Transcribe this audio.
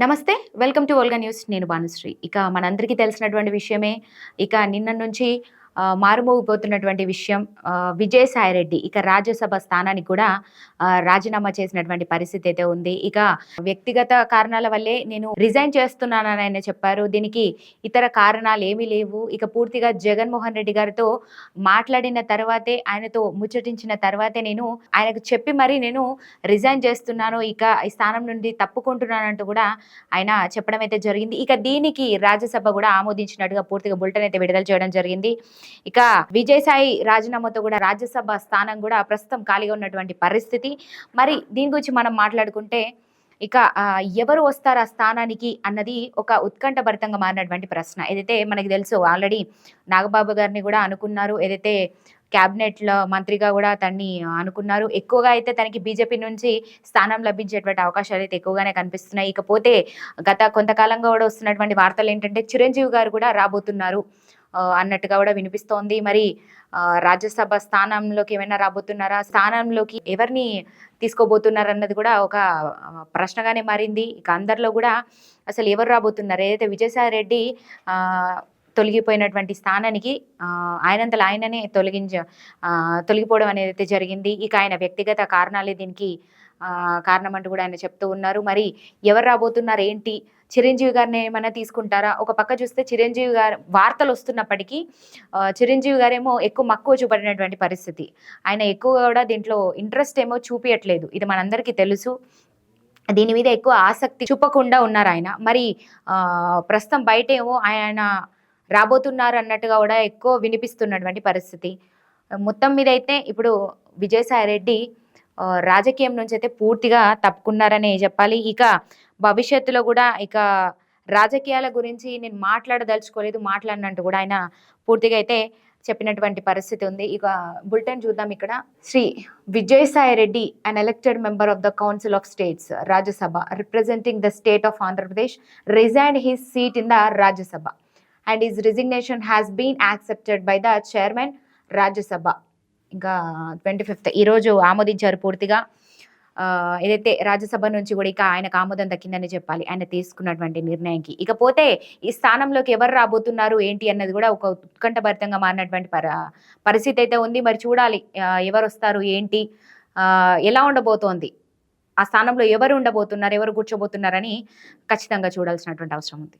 నమస్తే welcome to Olga news. నేను భానుశ్రీ. ఇక మనందరికీ తెలిసినటువంటి విషయమే ఇక నిన్న నుంచి మారుమోగిపోతున్నటువంటి విషయం విజయసాయి రెడ్డి ఇక రాజ్యసభ స్థానానికి కూడా రాజీనామా చేసినటువంటి పరిస్థితి అయితే ఉంది. ఇక వ్యక్తిగత కారణాల వల్లే నేను రిజైన్ చేస్తున్నానని ఆయన చెప్పారు. దీనికి ఇతర కారణాలు ఏమీ లేవు. ఇక పూర్తిగా జగన్మోహన్ రెడ్డి గారితో మాట్లాడిన తర్వాతే ఆయనతో ముచ్చటించిన తర్వాతే నేను ఆయనకు చెప్పి మరీ నేను రిజైన్ చేస్తున్నాను. ఇక ఈ స్థానం నుండి తప్పుకుంటున్నానంటూ కూడా ఆయన చెప్పడం అయితే జరిగింది. ఇక దీనికి రాజ్యసభ కూడా ఆమోదించినట్టుగా పూర్తిగా బులెటిన్ అయితే విడుదల చేయడం జరిగింది. ఇక విజయసాయి రాజీనామాతో కూడా రాజ్యసభ స్థానం కూడా ప్రస్తుతం ఖాళీగా ఉన్నటువంటి పరిస్థితి. మరి దీని గురించి మనం మాట్లాడుకుంటే ఇక ఎవరు వస్తారు ఆ స్థానానికి అన్నది ఒక ఉత్కంఠభరితంగా మారినటువంటి ప్రశ్న. ఏదైతే మనకి తెలుసు ఆల్రెడీ నాగబాబు గారిని కూడా అనుకున్నారు. ఏదైతే క్యాబినెట్లో మంత్రిగా కూడా తన్ని అనుకున్నారు. ఎక్కువగా అయితే తనకి బీజేపీ నుంచి స్థానం లభించేటువంటి అవకాశాలు అయితే ఎక్కువగానే కనిపిస్తున్నాయి. ఇకపోతే గత కొంతకాలంగా కూడా వస్తున్నటువంటి వార్తలు ఏంటంటే చిరంజీవి గారు కూడా రాబోతున్నారు. అన్నట్టుగా కూడా వినిపిస్తోంది. మరి రాజ్యసభ స్థానంలోకి ఏమైనా రాబోతున్నారా? స్థానంలోకి ఎవరిని తీసుకోబోతున్నారు అన్నది కూడా ఒక ప్రశ్నగానే మారింది. ఇక అందరిలో కూడా అసలు ఎవరు రాబోతున్నారు? ఏదైతే విజయసాయి రెడ్డి తొలగిపోయినటువంటి స్థానానికి ఆయనంతలు ఆయననే తొలగించ తొలగిపోవడం అనేది అయితే జరిగింది. ఇక ఆయన వ్యక్తిగత కారణాలే దీనికి కారణం అంటూ కూడా ఆయన చెప్తూ ఉన్నారు. మరి ఎవరు రాబోతున్నారు? ఏంటి? చిరంజీవి గారిని ఏమైనా తీసుకుంటారా? ఒక పక్క చూస్తే చిరంజీవి గారు వార్తలు వస్తున్నప్పటికీ చిరంజీవి గారేమో ఎక్కువ మక్కువ చూపడినటువంటి పరిస్థితి. ఆయన ఎక్కువ కూడా దీంట్లో ఇంట్రెస్ట్ ఏమో చూపించట్లేదు ఇది మనందరికీ తెలుసు. దీని మీద ఎక్కువ ఆసక్తి చూపకుండా ఉన్నారు ఆయన. మరి ప్రస్తుతం బయట ఏమో ఆయన రాబోతున్నారు అన్నట్టుగా కూడా ఎక్కువ వినిపిస్తున్నటువంటి పరిస్థితి. మొత్తం మీద అయితే ఇప్పుడు విజయసాయి రెడ్డి రాజకీయం నుంచి అయితే పూర్తిగా తప్పుకున్నారనే చెప్పాలి. ఇక భవిష్యత్తులో కూడా ఇక రాజకీయాల గురించి నేను మాట్లాడదలుచుకోలేదు మాట్లాడినట్టు కూడా ఆయన పూర్తిగా అయితే చెప్పినటువంటి పరిస్థితి ఉంది. ఇక బులెటిన్ చూద్దాం ఇక్కడ. Shri Vijayasai Reddy an elected member of the council of states Rajya Sabha representing the state of Andhra Pradesh resign his seat in the Rajya Sabha. And his resignation has been accepted by the chairman Rajya Sabha. ఇంకా twenty fifth ఈరోజు ఆమోదించారు పూర్తిగా. ఏదైతే రాజ్యసభ నుంచి కూడా ఇక ఆయనకు ఆమోదం దక్కిందని చెప్పాలి. ఆయన తీసుకున్నటువంటి నిర్ణయంకి. ఇకపోతే ఈ స్థానంలోకి ఎవరు రాబోతున్నారు ఏంటి అన్నది కూడా ఒక ఉత్కంఠభరితంగా మారినటువంటి పరిస్థితి అయితే ఉంది. మరి చూడాలి ఎవరు వస్తారు ఏంటి ఎలా ఉండబోతోంది ఆ స్థానంలో ఎవరు ఉండబోతున్నారు ఎవరు కూర్చోబోతున్నారని ఖచ్చితంగా చూడాల్సినటువంటి అవసరం ఉంది.